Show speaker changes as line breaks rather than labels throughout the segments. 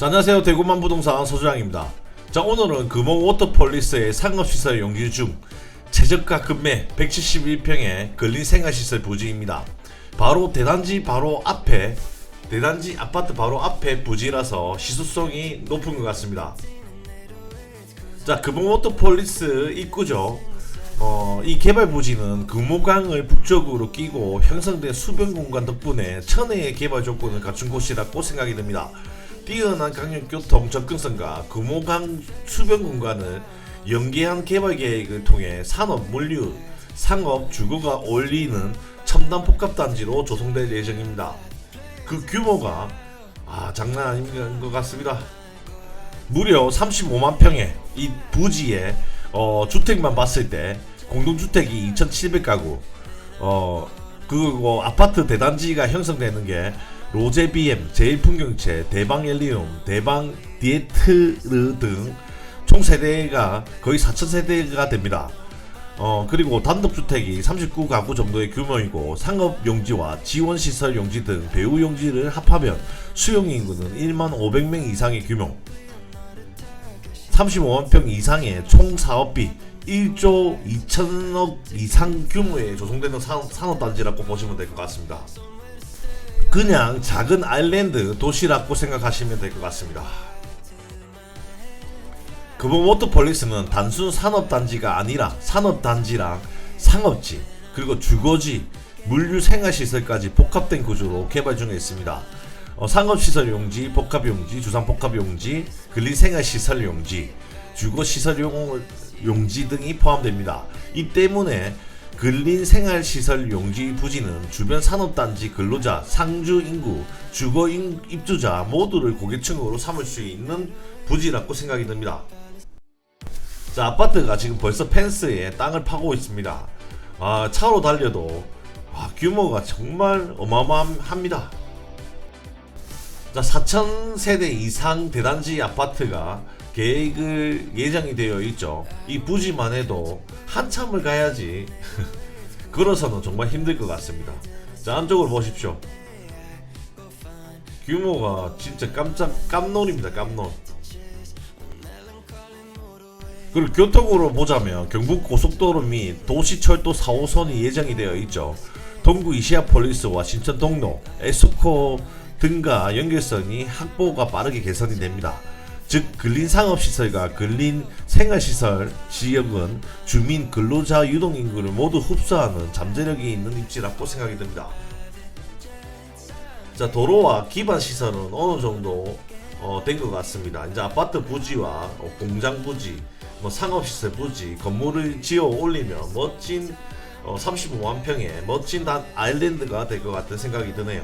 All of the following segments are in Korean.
자, 안녕하세요. 대구만 부동산 서주장입니다. 자, 오늘은 금호 워터폴리스의 상업시설 용지 중 최저가 금매 171평의 근린 생활시설 부지입니다. 바로 대단지 바로 앞에 대단지 아파트 바로 앞에 부지라서 시소성이 높은 것 같습니다. 자, 금호 워터폴리스 입구죠. 어, 이 개발 부지는 금호강을 북쪽으로 끼고 형성된 수변 공간 덕분에 천혜의 개발 조건을 갖춘 곳이라고 생각이 듭니다. 뛰어난 강력교통 접근성과 금호강 수변 공간을 연계한 개발 계획을 통해 산업, 물류, 상업, 주거가 어울리는 첨단 복합단지로 조성될 예정입니다. 그 규모가 아 장난 아닌 것 같습니다. 무려 35만 평의 이 부지에 어, 주택만 봤을 때 공동주택이 2,700가구 어 그리고 아파트 대단지가 형성되는 게 로제 BM, 제일풍경채, 대방 엘리움, 대방 디에트르 등 총 세대가 거의 4,000세대가 됩니다. 어 그리고 단독주택이 39가구 정도의 규모이고 상업 용지와 지원 시설 용지 등 배후 용지를 합하면 수용 인구는 1만 500명 이상의 규모. 35만 평 이상의 총 사업비 1조 2천억 이상 규모의 조성되는 산, 산업단지라고 보시면 될 것 같습니다. 그냥 작은 아일랜드 도시라고 생각하시면 될 것 같습니다. 금호 워터폴리스는 단순 산업단지가 아니라 산업단지랑 상업지 그리고 주거지 물류 생활시설까지 복합된 구조로 개발 중에 있습니다. 어, 상업시설 용지, 복합용지, 주상복합용지, 근린생활시설 용지, 주거시설 용, 용지 등이 포함됩니다. 이 때문에 근린생활시설 용지 부지는 주변 산업단지 근로자, 상주 인구, 주거 인, 입주자 모두를 고객층으로 삼을 수 있는 부지라고 생각이 듭니다. 자, 아파트가 지금 벌써 펜스에 땅을 파고 있습니다. 아, 차로 달려도 아, 규모가 정말 어마어마합니다. 자, 4천 세대 이상 대단지 아파트가 계획을 예정이 되어 있죠. 이 부지만 해도 한참을 가야지. 걸어서는 정말 힘들 것 같습니다. 자, 안쪽으로 보십시오. 규모가 진짜 깜짝 깜놀입니다. 깜놀. 그리고 교통으로 보자면 경북 고속도로 및 도시철도 4호선이 예정이 되어 있죠. 동구 이시아폴리스와 신천 동로, 에스코 등과 연결성이 확보가 빠르게 개선이 됩니다. 즉 근린 상업시설과 근린 생활시설 지역은 주민 근로자 유동 인구를 모두 흡수하는 잠재력이 있는 입지라고 생각이 듭니다. 자 도로와 기반 시설은 어느 정도 어, 된 것 같습니다. 이제 아파트 부지와 어, 공장 부지, 뭐 상업시설 부지, 건물을 지어 올리면 멋진 어, 35만 평의 멋진 단 아일랜드가 될 것 같은 생각이 드네요.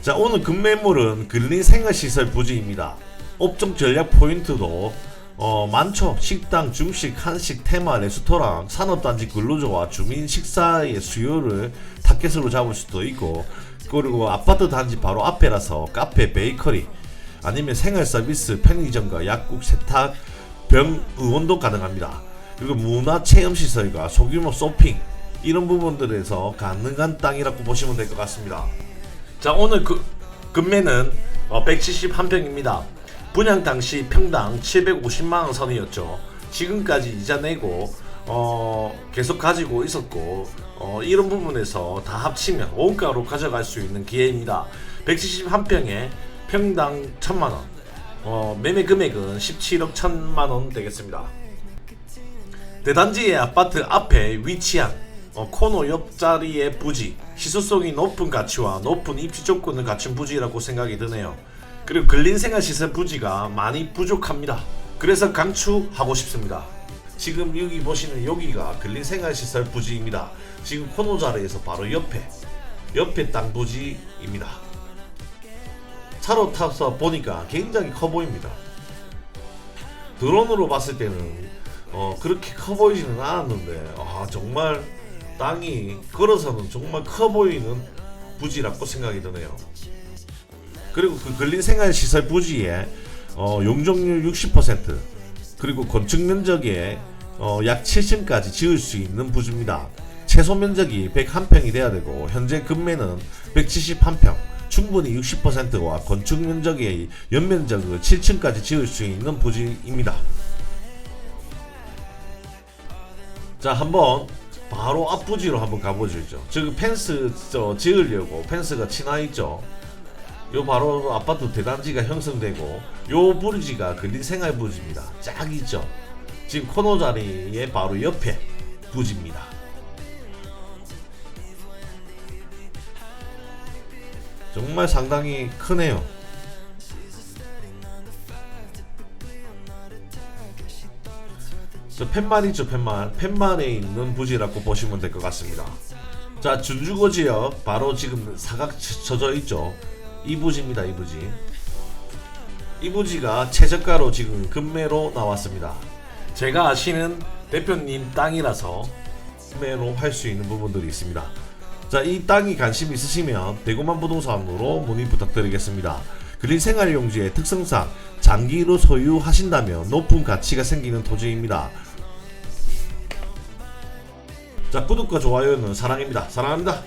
자 오늘 급매물은 근린 생활시설 부지입니다. 업종 전략 포인트도 어, 많죠. 식당, 중식, 한식, 테마, 레스토랑, 산업단지 근로자와 주민 식사의 수요를 타겟으로 잡을 수도 있고 그리고 아파트 단지 바로 앞에라서 카페, 베이커리 아니면 생활 서비스, 편의점과 약국, 세탁, 병 의원도 가능합니다. 그리고 문화 체험 시설과 소규모 쇼핑 이런 부분들에서 가능한 땅이라고 보시면 될 것 같습니다. 자 오늘 그 금매는 어, 171평입니다. 분양 당시 평당 750만원 선이었죠. 지금까지 이자 내고 어, 계속 가지고 있었고 어, 이런 부분에서 다 합치면 원가로 가져갈 수 있는 기회입니다. 171평에 평당 1000만원 어, 매매 금액은 17억 1000만원 되겠습니다. 대단지의 아파트 앞에 위치한 어, 코너 옆자리의 부지 시소성이 높은 가치와 높은 입지 조건을 갖춘 부지라고 생각이 드네요. 그리고 근린생활 시설 부지가 많이 부족합니다. 그래서 강추하고 싶습니다. 지금 여기 보시는 여기가 근린생활시설 부지입니다. 지금 코너 자리에서 바로 옆에 옆에 땅 부지입니다. 차로 타서 보니까 굉장히 커 보입니다. 드론으로 봤을 때는 어, 그렇게 커 보이지는 않았는데 아, 정말 땅이 걸어서는 정말 커 보이는 부지라고 생각이 드네요. 그리고 그 근린생활시설 부지에 어, 용적률 60% 그리고 건축 면적의 어, 약 7층까지 지을 수 있는 부지입니다. 최소 면적이 101평이 돼야 되고 현재 금매는 171평 충분히 60%와 건축 면적의 연면적을 7층까지 지을 수 있는 부지입니다. 자 한번 바로 앞부지로 한번 가보시죠. 지금 펜스 저 지으려고 펜스가 치나 있죠. 요 바로 아파트 대단지가 형성되고 요 부지가 근린 생활 부지입니다. 쫙 있죠. 지금 코너 자리에 바로 옆에 부지입니다. 정말 상당히 크네요. 저 팻말 있죠 팻말 팻말에 있는 부지라고 보시면 될 것 같습니다 자 준주거 지역 바로 지금 사각 쳐- 쳐져 있죠 이 부지입니다 이 부지 이 부지가 최저가로 지금 금매로 나왔습니다 제가 아시는 대표님 땅이라서 매로 할 수 있는 부분들이 있습니다 자 이 땅이 관심 있으시면 대구만 부동산으로 문의 부탁드리겠습니다 그린 생활용지의 특성상 장기로 소유하신다면 높은 가치가 생기는 토지입니다. 자 구독과 좋아요는 사랑입니다. 사랑합니다.